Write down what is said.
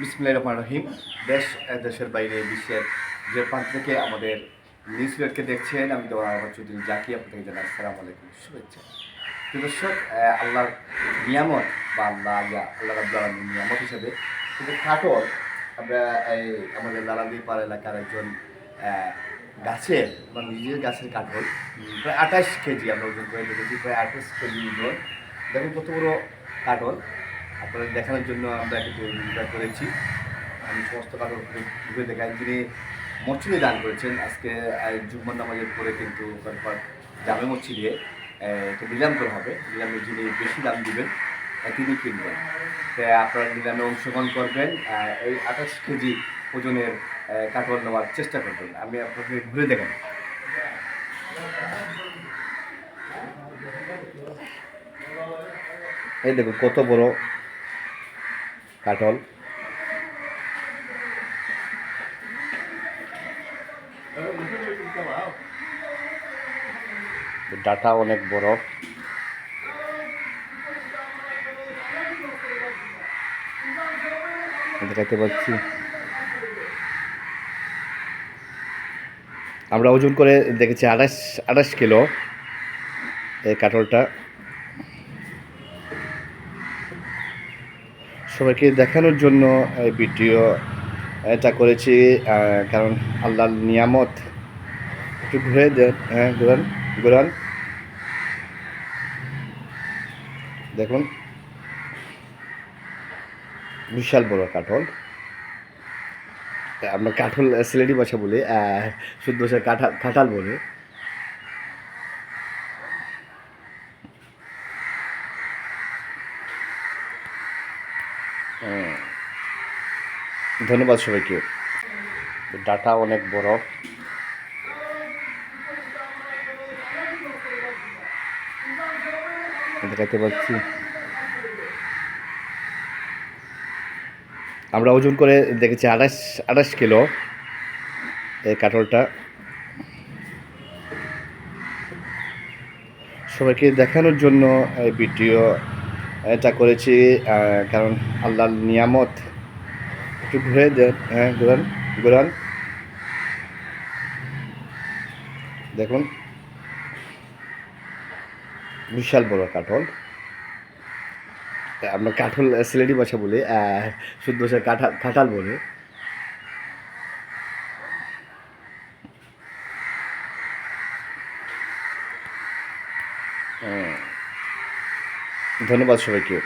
বিসমুল্লাহ রহমান রহিম। দেশ দেশের বাইরে, বিশ্বের যে প্রান্ত থেকে আমাদের নিউজ দেখছেন, আমি তো আমার চৌধুরী জাকি আপনাকে জানাই আসসালামু আলাইকুম, শুভেচ্ছা। তো দর্শক আল্লাহর নিয়ামত বা আল্লাহ আল্লাহ রাব্বুল আলামিনের নিয়ামত হিসাবে কিন্তু কাটল, আমরা এই আমাদের লালাদি পাড়া এলাকার একজন গাছের বা নিজের গাছের কাঠল প্রায় আঠাশ কেজি আমরা ওজন করে দেখেছি, প্রায় আঠাশ কেজি ওজন। দেখুন কত বড় কাঠল আপনাদের দেখানোর জন্য আমরা একটু তৈরিটা করেছি। আমি সমস্ত কাঠল ঘুরে দেখাই। যিনি মসজিদে দান করেছেন, আজকে জুম্মার নামাজের পরে কিন্তু তারপর জামে মসজিদে একটা নিলাম করা হবে। নিলামে যিনি বেশি দাম দিবেন তিনি কিনবেন। তাই আপনারা নিলামে অংশগ্রহণ করবেন এই আঠাশ কেজি ওজনের কাঠল নেওয়ার চেষ্টা করবেন। আমি আপনাকে ঘুরে দেখাই এই দেখুন, কত বড় কাঠল। ডাটা অনেক বড়। দেখাতে পাচ্ছি। আমরা ওজন করে দেখেছি আঠাশ আঠাশ কিলো এই কাঠলটা। সবাইকে দেখানোর জন্য এই ভিডিও, এটা করেছি কারণ আল্লাহর নিয়ামত। একটু ঘুরে দেন হ্যাঁ দেখুন। বিশাল বড় কাঠল। আমরা কাঠল সিলেটি ভাষা বলি শুদ্ধ কাঁঠাল কাঁঠাল বলে। ধন্যবাদ সবাইকে। ডাটা অনেক বড়। দেখাতে পাচ্ছি। আমরা ওজন করে দেখেছি আঠাশ আঠাশ কিলো এই কাঠলটা। সবাইকে দেখানোর জন্য এই ভিডিও এটা করেছি কারণ আল্লাহর নিয়ামত। একটু ঘুরে দেন হ্যাঁ ঘুরান ঘুরান। দেখুন। বিশাল বড় কাঠল। আমরা কাঠল সিলেটি ভাষা বলি শুদ্ধ ভাষায় কাঁঠাল কাঁঠাল বলে। হুম। ধন্যবাদ সবাইকে।